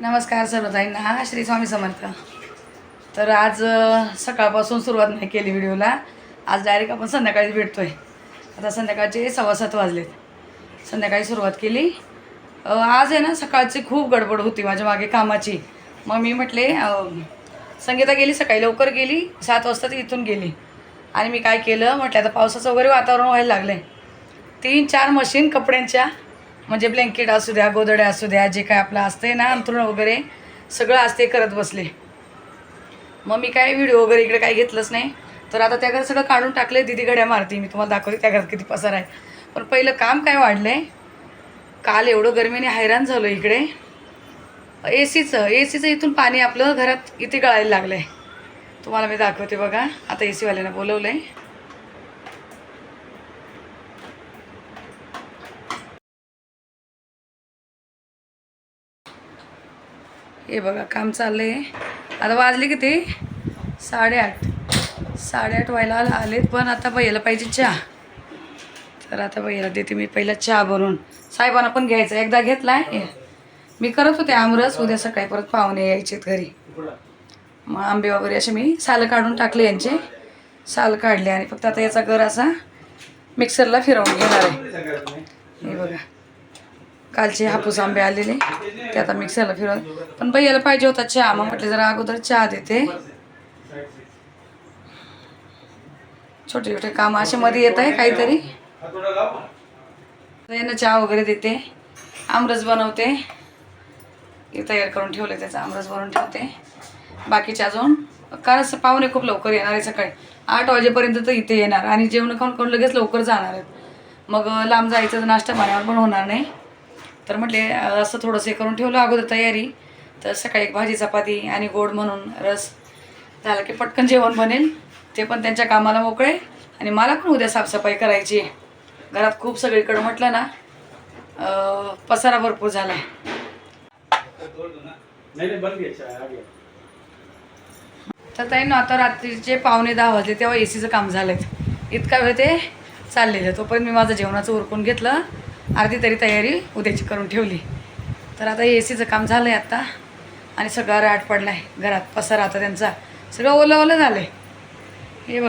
नमस्कार सर्वताईंना. श्री स्वामी समर्थ. तर आज सकाळपासून सुरुवात नाही केली व्हिडिओला. आज डायरेक्ट आपण संध्याकाळी आहे आता संध्याकाळचे सव्वा सात वाजलेत. संध्याकाळी सुरुवात केली. आज आहे ना सकाळची खूप गडबड होती माझ्या मागे कामाची. मग मी म्हटले संगीता गेली सकाळी लवकर गेली सात वाजता ती इथून गेली. आणि मी काय केलं म्हटलं आता पावसाचं वगैरे वातावरण व्हायला लागलं आहे तीन चार मशीन कपड्यांच्या म्हणजे ब्लँकेट असू द्या गोदड्या असू द्या जे काय आपलं असते ना अंथरुण वगैरे सगळं असते करत बसले. मग मी काय व्हिडिओ वगैरे इकडे काही घेतलंच नाही. तर आता त्या घरात सगळं काढून टाकले दिदी गड्या मारती मी तुम्हाला दाखवते त्या घरात किती पसार आहे. पण पहिलं काम काय वाढलं आहे काल एवढं गरमीने हैराण झालो इकडे. ए सीचं ए सीचं इथून पाणी आपलं घरात इथे गळायला लागलं आहे तुम्हाला मी दाखवते बघा. आता ए सीवाल्यानं बोलवलं आहे हे बघा काम चाललं आहे आता वाजले किती? साडेआठ. साडेआठ व्हायला आलेत पण आता भैयाला पाहिजे चहा. तर आता बहिला देते मी पहिला चहा भरून. साहेबांना पण घ्यायचा. एकदा घेतला आहे मी करत होते आमरस उद्या सकाळी परत पाहुणे यायचे घरी. मग आंबे वगैरे असे मी सालं काढून टाकले यांचे. साल काढले आणि फक्त आता याचा घर असा मिक्सरला फिरवून घेणार आहे. हे बघा. कालचे हापूस आंबे आलेले. ते आता मिक्सरला फिरवून. पण भैयाला पाहिजे होता चहा. मग म्हटले जरा अगोदर चहा देते. छोटे छोटे काम असे मध्ये येत आहे काहीतरी. यांना चहा वगैरे देते. आमरस बनवते. तयार करून ठेवले त्याचा. आमरस बनवून ठेवते. बाकीचे अजून. कारण पाहुणे खूप लवकर येणार आहे सकाळी. आठ वाजेपर्यंत तर इथे येणार. आणि जेवण खाऊन कोण लगेच लवकर जाणार आहेत. मग लांब जायचं तर नाश्ता पाण्यावर पण होणार नाही. तर म्हटले असं थोडंसं हे करून ठेवलं अगोदर तयारी. तर सकाळी एक भाजी चपाती आणि गोड म्हणून रस. झाला की पटकन जेवण बनेल. ते पण त्यांच्या कामाला मोकळे. आणि मला पण उद्या साफसफाई करायची आहे. घरात खूप सगळीकडं म्हटलं ना पसारा भरपूर झाला तर ताई ना आता रात्रीचे पावणे दहा वाजले तेव्हा ए सीचं काम झालं इतका वेळ ते चाललेलं तोपर्यंत मी माझं जेवणाचं उरकून घेतलं. अर्धी तरी तयारी उद्याची करून ठेवली. तर आता ए सीचं काम झालं आहे आत्ता आणि सगळा राट पडला आहे घरात पसारा आता त्यांचा. सगळं ओलं ओलं झालं आहे हे बघ.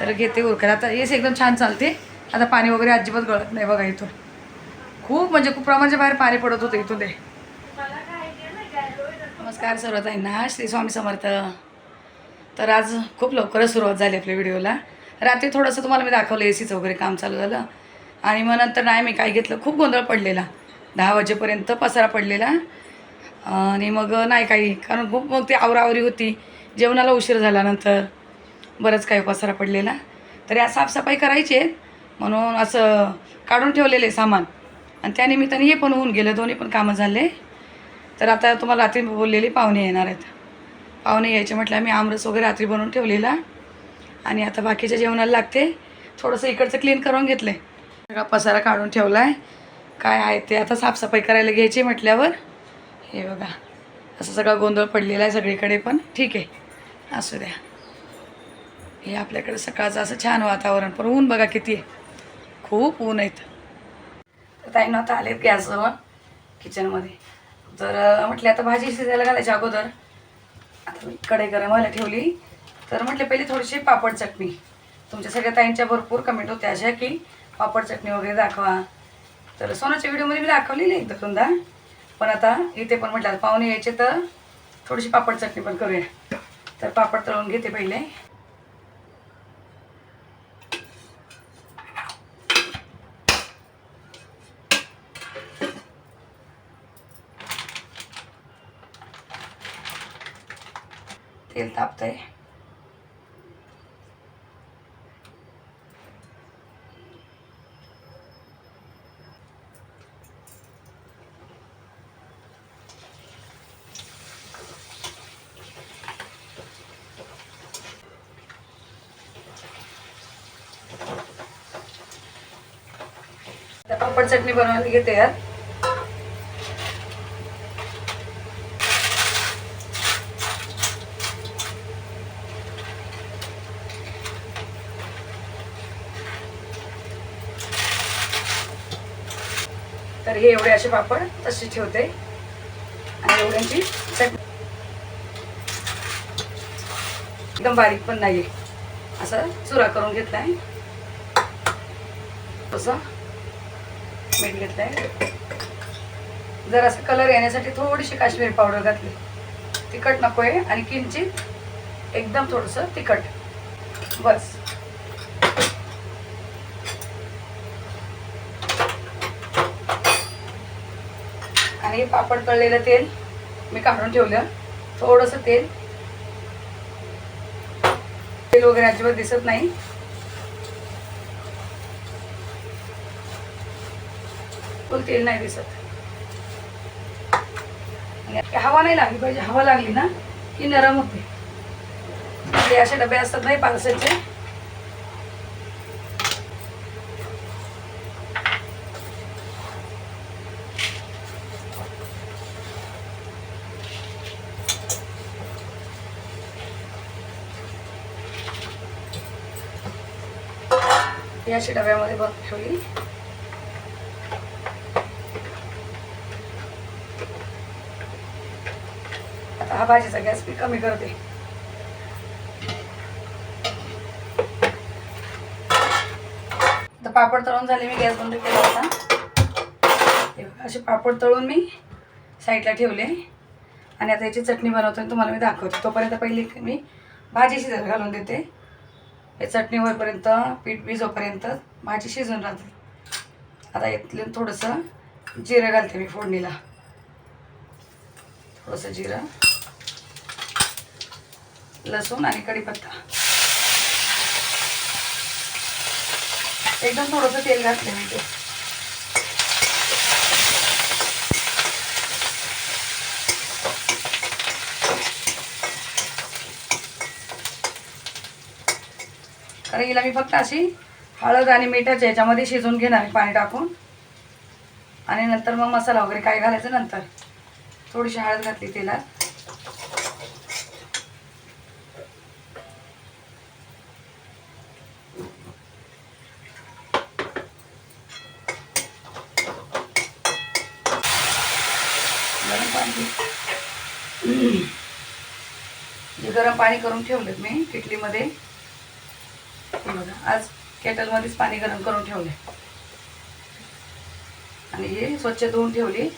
तर घेते उरकर आता ए सी एकदम छान चालते. आता पाणी वगैरे अजिबात गळत नाही बघा इथून. खूप म्हणजे खूप प्रमाणाच्या बाहेर पाणी पडत होतं इथून ते. नमस्कार आहे ना श्री स्वामी समर्थ. तर आज खूप लवकरच सुरुवात झाली आपल्या व्हिडिओला. रात्री थोडंसं तुम्हाला मी दाखवलं ए सीचं वगैरे काम चालू झालं. आणि मग नंतर नाही मी काय घेतलं? खूप गोंधळ पडलेला. दहा वाजेपर्यंत पसारा पडलेला. आणि मग नाही काही कारण खूप मग ती आवरावरी होती. जेवणाला उशीर झाल्यानंतर बरंच काही पसारा पडलेला. तर या साफसफाई करायची आहे. म्हणून असं काढून ठेवलेले सामान. आणि त्यानिमित्ताने हे पण होऊन गेलं. दोन्ही पण कामं झाले. तर आता तुम्हाला रात्री बोललेली पाहुणे येणार आहेत. पाहुणे यायचे म्हटलं आम्ही आमरस वगैरे रात्री बनवून ठेवलेला. आणि आता बाकीच्या जेवणाला लागते. थोडंसं इकडचं क्लीन करून घेतलं आहे सगळा पसारा काढून ठेवला आहे काय आहे ते आता साफसफाई करायला घ्यायची म्हटल्यावर. हे बघा असं सगळा गोंधळ पडलेला आहे सगळीकडे पण. ठीक आहे असू द्या. हे आपल्याकडे सकाळचं असं छान वातावरण पण ऊन बघा किती आहे. खूप ऊन आहेत. तर ताईनं आता आलेत गॅसजवळ किचनमध्ये. तर म्हटले आता भाजी शिजायला घालायच्या अगोदर. आता मी कढई गरम व्हायला ठेवली. तर म्हटले पहिले थोडीशी पापड चटणी. तुमच्या सगळ्या ताईंच्या भरपूर कमेंट होत्या. अशा की पापड चटणी वगैरे दाखवा. तर सोनाच्या व्हिडिओमध्ये मी दाखवलेली एकदा दोनदा पण आता इथे पण म्हटलं पाहुणे यायचे तर थोडीशी पापड चटणी पण करूया. तर पापड तळून घेते पहिले. तेल तापतंय आता पापड चटणी बनवायला घेते यात तर हे एवढे असे पापड तसे ठेवते. आणि एवढ्यांची चटणी. एकदम बारीक पण नाही असं चुरा करून घेतलाय. तसं. मीठ घेतलंय जर असं कलर येण्यासाठी थोडीशी काश्मीरी पावडर घातली. तिखट नको आहे आणि किंचित एकदम थोडंसं तिखट. बस. आणि पापड तळलेलं तेल मी काढून ठेवलं. थोडंसं तेल. तेल वगैरे अजिबात दिसत नाही. फुल तेल नाही दिसत. हवा नाही लागली पाहिजे हवा लागली ना की नरम होते. म्हणजे असे डबे असतात नाही पालसाचे या डब्यामध्ये बघ ठेवली. हा भाजीचा गॅस मी कमी करते. पापड तळून झाले मी गॅस बंद केला होता. असे पापड तळून मी साईडला ठेवले. आणि आता याची चटणी बनवतो तुम्हाला मी दाखवते. तोपर्यंत पहिली मी भाजी शिजायला घालून देते. हे चटणी होईपर्यंत पीठ भिजोपर्यंत भाजी शिजून राहते. आता यातलं थोडंसं जिरं घालते मी फोडणीला. थोडंसं जिरं. लसूण आणि कढीपत्ता एकदम थोडंसं तेल घातलं मी ते. कारण हिला मी फक्त अशी हळद आणि मिठाच्या याच्यामध्ये शिजवून घेणार पाणी टाकून. आणि नंतर मग मसाला वगैरे काय घालायचं नंतर. थोडीशी हळद घातली तेलात गरम पाणी जे गरम पाणी करून ठेवलेत मी किटलीमध्ये बघा आज केटलमध्येच पाणी गरम करून ठेवले आणि हे स्वच्छ धुवून ठेवली.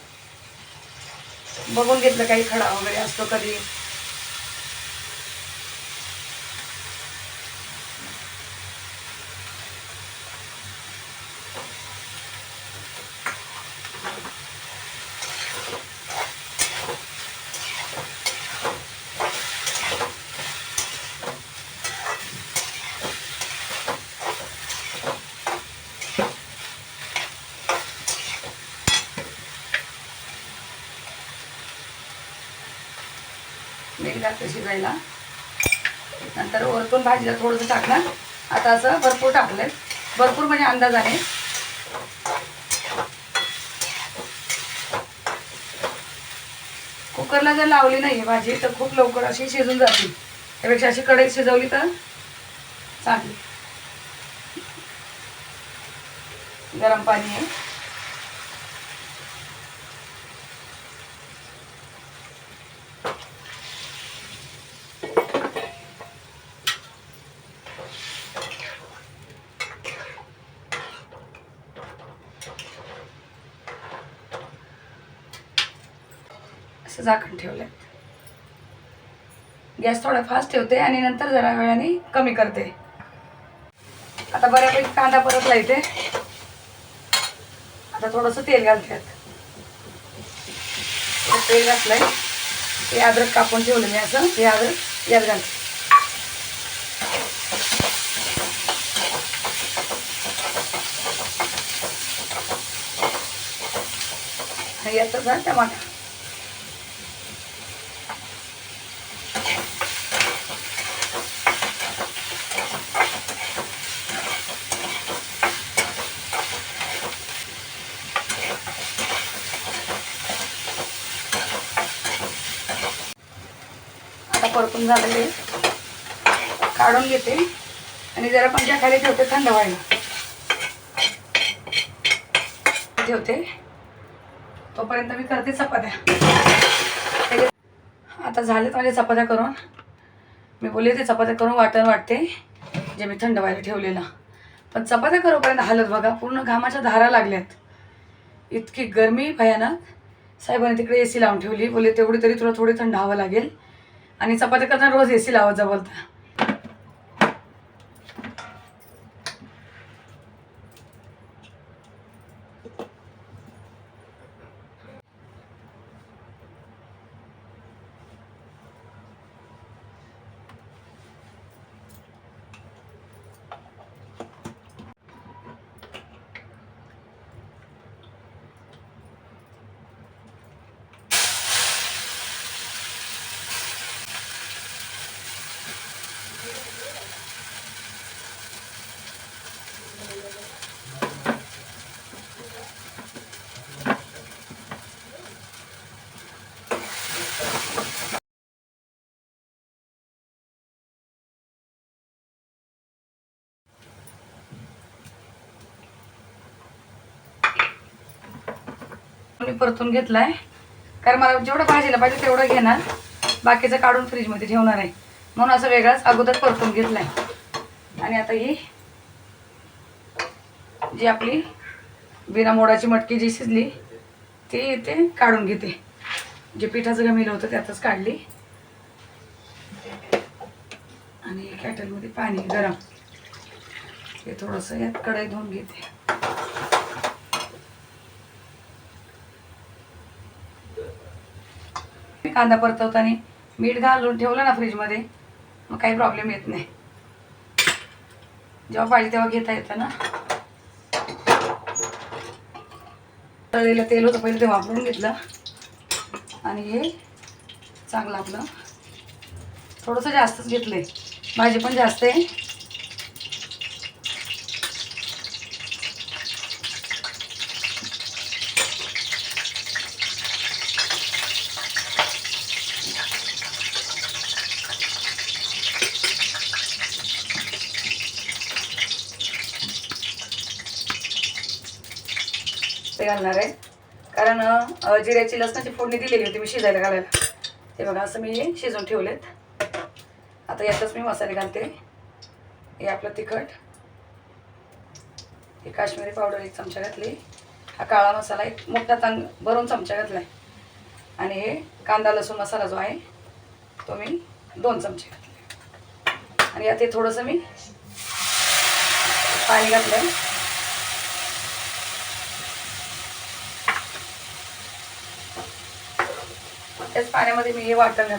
बघून घेतलं काही खडा वगैरे असतो कधी मीठ घातलं शिजायला नंतर वरतून भाजीला थोडंसं टाकणार. आता असं भरपूर टाकलंय. भरपूर म्हणजे अंदाजाने कुकरला जर लावली नाही भाजी तर खूप लवकर अशी शिजून जाते त्यापेक्षा अशी कढईत शिजवली तर चांगली. गरम पाणी आहे. झाकण झाकण आहे गॅस थोडा फास्ट ठेवते आणि नंतर जरा वेळाने कमी करते. आता बऱ्यापैकी कांदा परतला इथे. आता थोडंसं तेल घालते. तेल घातलंय. ते अद्रक कापून ठेवलं मी असं. हे अद्रक यात घालते. याचं झालं झाला टमाटा आता परतून झालेले. काढून घेते. आणि जरा पंख्या खाली ठेवते थंड व्हायला. ठेवते. तोपर्यंत मी करते चपात्या. आता झालेत माझ्या चपात्या करून. मी बोलले ते चपात्या करून वाटण वाटते जे मी थंड व्हायला ठेवलेलं. पण चपात्या करोपर्यंत हालत बघा पूर्ण घामाच्या धारा लागल्यात. इतकी गरमी भयानक. साहेबांनी तिकडे ए सी लावून ठेवली. बोलले तेवढी तरी तुला थोडी थंड हवं लागेल. आणि चपाती करताना रोज ए सी लावत जा बोलता. परतून घेतलाय. कारण मला जेवढं भाजीला पाहिजे तेवढं घेणार. बाकीचं काढून फ्रीजमध्ये ठेवणार आहे. म्हणून असं वेगळाच अगोदर परतून घेतलाय. आणि आता ही जी आपली बिना मोडाची मटकी जी शिजली ती इथे काढून घेते. जे पिठाचं गमिलं होतं त्यातच काढली. आणि कॅटलमध्ये पाणी गरम. हे थोडंसं यात कढई धुवून घेते. कांदा परतवताना मीठ घालून ठेवलं ना फ्रीजमध्ये मग काही प्रॉब्लेम येत नाही. जेव्हा पाहिजे तेव्हा घेता येतं ना. तळलेलं तेल होतं पहिले ते वापरून घेतलं. आणि हे चांगलं आपलं थोडंसं जास्तच घेतलं आहे भाजी पण जास्त आहे. ते घालणार आहे. कारण जिऱ्याची लसणाची फोडणी दिलेली होती मी शिजायला घालायला. ते बघा असं मी हे शिजवून ठेवलेत. आता यातच मी मसाले घालते. हे आपलं तिखट. हे काश्मीरी पावडर एक चमचा घातली. हा काळा मसाला एक मोठा तांग भरून चमचा घातला आहे आणि हे कांदा लसूण मसाला जो आहे तो मी दोन चमचे घातले. आणि यात हे थोडंसं मी पाणी घातलं त्याच पाण्यामध्ये मी हे वाटण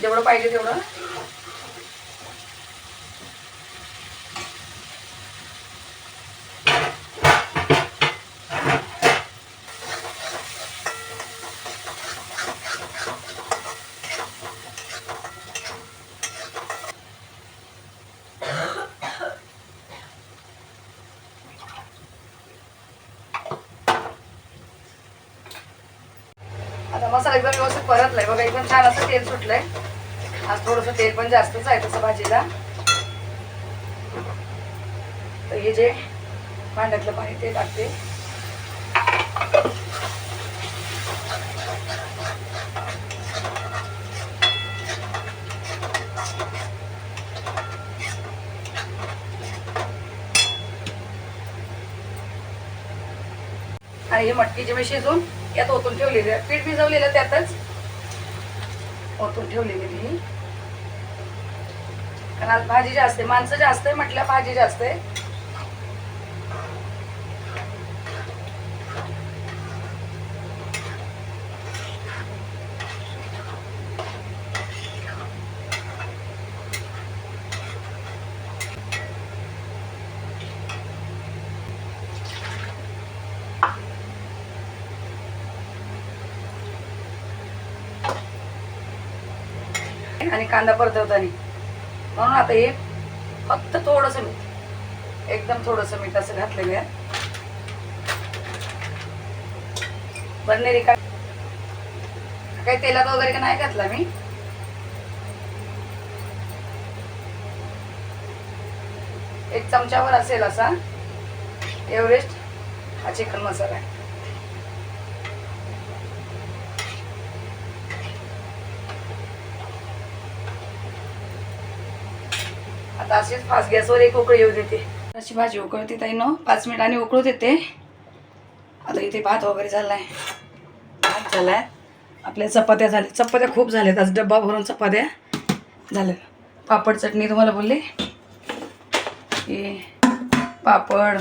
जेवढं पाहिजे तेवढं आता मसाला एकदम व्यवस्थित परतलाय बघा एकदम छान असं तेल सुटलंय. आज थोडंसं तेल पण जास्तच आहे तसं भाजीला. तर हे जे भांड्यातलं पाणी ते टाकते. आणि ही मटकी जी मी शिजून यात ओतून ठेवलेली आहे. पीठ भिजवलेलं त्यातच. ओतून ठेवलेली मी कारण आज भाजी जास्त आहे. माणसं जास्त आहे म्हटलं भाजी जास्त आहे. आणि कांदा परतवताना. म्हणून आता हे फक्त थोडंसं मीठ. एकदम थोडंसं मीठ असं घातलेलं आहे. बनलेली का काही तेलात वगैरे का नाही घातला मी. एक चमच्यावर असेल असा एव्हरेस्ट हा चिकन मसाला. आहे आता अशीच फास्ट गॅसवर एक उकळी येऊ देते. अशी भाजी उकळते ताई न पाच मिनिटांनी उकळू देते. आता इथे भात वगैरे झालाय. भात झालाय. आपल्या चपात्या झाल्या. चपात्या खूप झाल्यात. आज डब्बा भरून चपात्या झाल्या पापड चटणी तुम्हाला बोलले. हे पापड.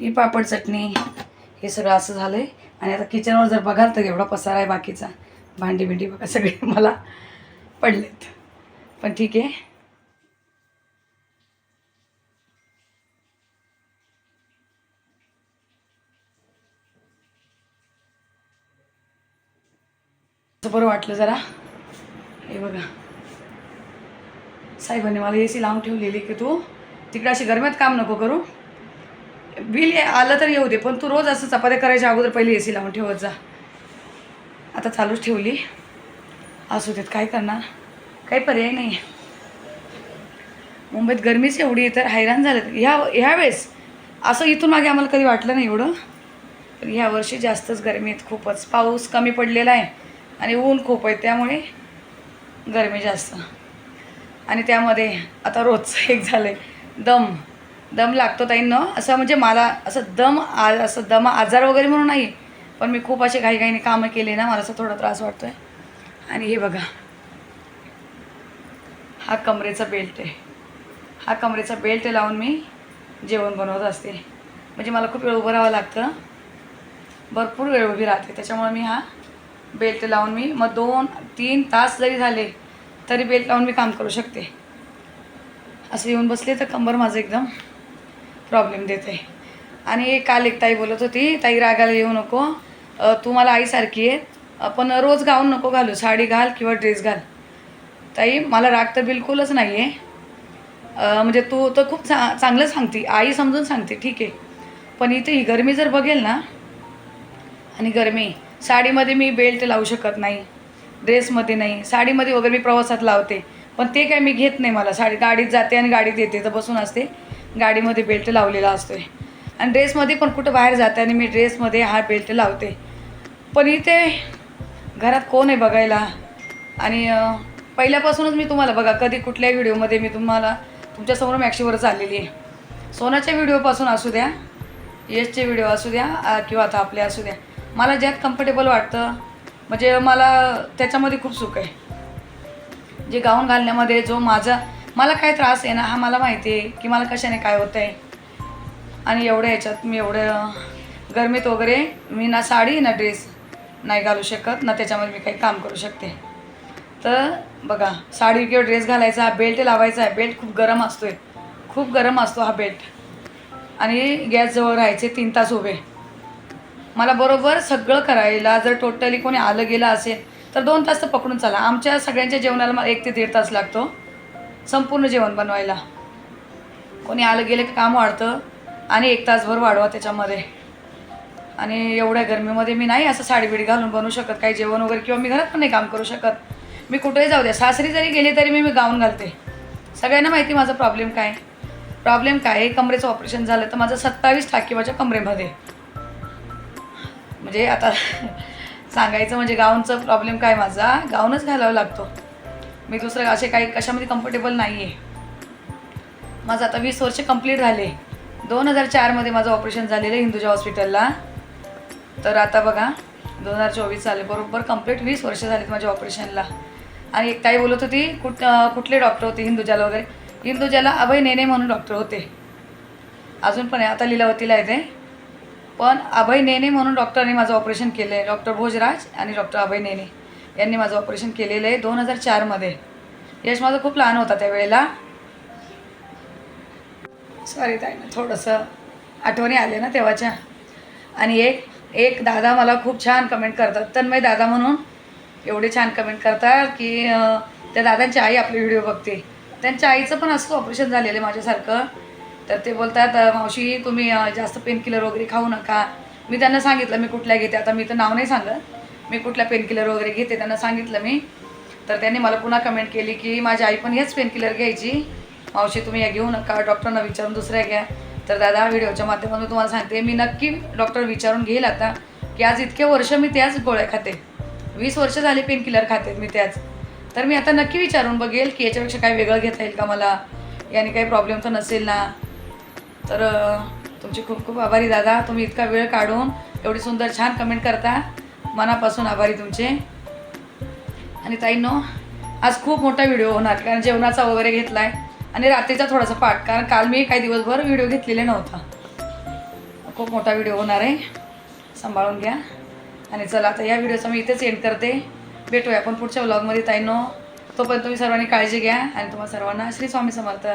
ही पापड चटणी. हे सगळं असं झालं आहे आणि आता किचनवर जर बघाल तर एवढा पसारा आहे बाकीचा. भांडी बिंडी बघा सगळे मला पडलेत. पण ठीक आहे. असं बरं वाटलं जरा. हे बघा. साहेबांनी मला ए सी लावून ठेवलेली की तू तिकडे अशी गरम्यात काम नको करू. बिल ये- आलं तर येऊ दे पण तू रोज असं चपात्या करायच्या अगोदर पहिले ए सी लावून ठेवत जा. आता चालूच ठेवली. असू देत काय करणार? काही पर्याय नाही मुंबईत गरमीच एवढी तर हैराण झालं ह्या ह्यावेळेस असं इथून मागे आम्हाला कधी वाटलं नाही एवढं. पण ह्या वर्षी जास्तच गरमी आहेत खूपच. पाऊस कमी पडलेला आहे आणि ऊन खूप आहे त्यामुळे गरमी जास्त. आणि त्यामध्ये आता रोजचं एक झालं आहे दम. दम लागतो ताईंनं. असं म्हणजे मला असं दम आ असं दम आजार वगैरे म्हणून नाही पण मी खूप असे काही काहीने कामं केले ना मला असं थोडा त्रास वाटतो आहे आणि हे बघा. हा कमरेचा बेल्ट आहे. हा कमरेचा बेल्ट लावून मी जेवण बनवत असते. म्हणजे मला खूप वेळ उभं राहावं लागतं. भरपूर वेळ उभी राहते. त्याच्यामुळे मी हा बेल्ट लावून मी मग दोन तीन तास जरी झाले तरी बेल्ट लावून मी काम करू शकते. असं येऊन बसले तर कंबर माझं एकदम प्रॉब्लेम देते. आणि काल एक ताई बोलत होती ताई रागाला येऊ नको. तू मला आईसारखी आहे पण रोज गाऊन नको घालू. साडी घाल किंवा ड्रेस घाल. ताई मला राग तर बिलकुलच नाही आहे म्हणजे तू तर खूप चा चांगलं सांगते आई समजून सांगते ठीक आहे. पण इथे ही गरमी जर बघेल ना आणि गरमी साडीमध्ये मी बेल्ट लावू शकत नाही ड्रेसमध्ये नाही साडीमध्ये वगैरे मी प्रवासात लावते पण ते काय मी घेत नाही मला. साडी गाडीत जाते आणि गाडीत येते तर बसून असते गाडीमध्ये बेल्ट लावलेला असतो आणि ड्रेसमध्ये पण कुठं बाहेर जाते आणि मी ड्रेसमध्ये हा बेल्ट लावते. पण इथे घरात कोण आहे बघायला? आणि पहिल्यापासूनच मी तुम्हाला बघा कधी कुठल्याही व्हिडिओमध्ये मी तुम्हाला तुमच्यासमोर मॅक्सीवरच आलेली आहे. सोनाच्या व्हिडिओपासून असू द्या यशचे व्हिडिओ असू द्या किंवा आता आपले असू द्या. मला ज्यात कम्फर्टेबल वाटतं म्हणजे मला त्याच्यामध्ये खूप सुख आहे. जे गाऊन घालण्यामध्ये जो माझा मला काय त्रास आहे ना हा मला माहिती आहे की मला कशाने काय होतं आहे आणि एवढ्या ह्याच्यात मी एवढं गरमीत वगैरे मी ना साडी ना ड्रेस नाही घालू शकत ना त्याच्यामध्ये मी काही काम करू शकते. तर बघा साडी किंवा ड्रेस घालायचा बेल्ट लावायचा आहे बेल्ट खूप गरम असतो आहे खूप गरम असतो हा बेल्ट आणि गॅसजवळ राहायचे तीन तास उभे. मला बरोबर सगळं करायला जर टोटली कोणी आलं गेलं असेल तर दोन तास तर पकडून चाला. आमच्या सगळ्यांच्या जेवणाला मला एक ते दीड तास लागतो. संपूर्ण जेवण बनवायला. कोणी आलं गेलं की काम वाढतं आणि एक तासभर वाढवा त्याच्यामध्ये. आणि एवढ्या गरमीमध्ये मी नाही असं साडी बिडी घालून बनवू शकत काही जेवण वगैरे किंवा मी घरात पण नाही काम करू शकत. मी कुठेही जाऊ द्या. सासरी जरी गेले तरी मी मी गाऊन घालते. सगळ्यांना माहिती माझा प्रॉब्लेम काय प्रॉब्लेम काय आहे? कमरेचं ऑपरेशन झालं तर माझं सत्तावीस टाकी माझ्या कमरेमध्ये म्हणजे आता सांगायचं म्हणजे गाऊनचं प्रॉब्लेम काय माझा? गाऊनच घालावा लागतो. मी दुसरं असे काही कशामध्ये कम्फर्टेबल नाही आहे माझं आता वीस वर्ष कंप्लीट झाले. दोन हजार चारमध्ये माझं ऑपरेशन झालेलं आहे हिंदुजा हॉस्पिटलला तर आता बघा दोन हजार चोवीस झाले बरोबर कंप्लीट वीस वर्ष झालीत माझ्या ऑपरेशनला आणि एक ताई बोलत होती कुठ कुठले डॉक्टर होते हिंदुजाला वगैरे? हिंदुजाला अभय नेने म्हणून डॉक्टर होते. अजून पण आहे आता लिलावतीला येते पण अभय नेने म्हणून डॉक्टरने माझं ऑपरेशन केलं आहे डॉक्टर भोजराज आणि डॉक्टर अभय नेने यांनी माझं ऑपरेशन केलेलं आहे दोन हजार चारमध्ये यश माझं खूप लहान होता त्यावेळेला. सॉरी ताई ना थोडंसं आठवणी आले ना तेव्हाच्या. आणि एक एक दादा मला खूप छान कमेंट करतात. तन्मय दादा म्हणून एवढे छान कमेंट करतात की त्या दादांची आई आपले व्हिडिओ बघते. त्यांच्या आईचं पण असं ऑपरेशन झालेलं आहे माझ्यासारखं. तर ते बोलतात मावशी तुम्ही जास्त पेनकिलर वगैरे खाऊ नका. मी त्यांना सांगितलं मी कुठल्या घेते? आता मी तर नाव नाही सांगत. मी कुठल्या पेनकिलर वगैरे घेते त्यांना सांगितलं मी. तर त्यांनी मला पुन्हा कमेंट केली की माझी आई पण हेच पेनकिलर घ्यायची. मावशी तुम्ही या घेऊ नका. डॉक्टरना विचारून दुसऱ्या घ्या. तर दादा व्हिडिओच्या माध्यमातून तुम्हाला सांगते मी नक्की डॉक्टर विचारून घेईल आता की आज इतके वर्ष मी त्याच गोळ्या खाते. वीस वर्ष झाली पेनकिलर खाते मी त्याच. तर मी आता नक्की विचारून बघेल की याच्यापेक्षा काही वेगळं घेता येईल का मला? याने काही प्रॉब्लेम तर नसेल ना? तर तुमची तुमचे खूप खूप आभारी दादा. तुम्ही इतका वेळ काढून एवढी सुंदर छान कमेंट करता. मनापासून आभारी तुमचे. आणि ताईंनो आज खूप मोठा व्हिडिओ होणार कारण जेवणाचा वगैरे घेतला आहे आणि रात्रीचा थोडासा पाठ कारण काल मी काही दिवसभर व्हिडिओ घेतलेले नव्हता. खूप मोठा व्हिडिओ होणार आहे. सांभाळून घ्या. आणि चला आता या व्हिडिओचा मी इथेच एंड करते. भेटूया आपण पुढच्या व्लॉगमध्ये ताईनो. तोपर्यंत तुम्ही सर्वांनी काळजी घ्या आणि तुम्हाला सर्वांना श्री स्वामी समर्थ.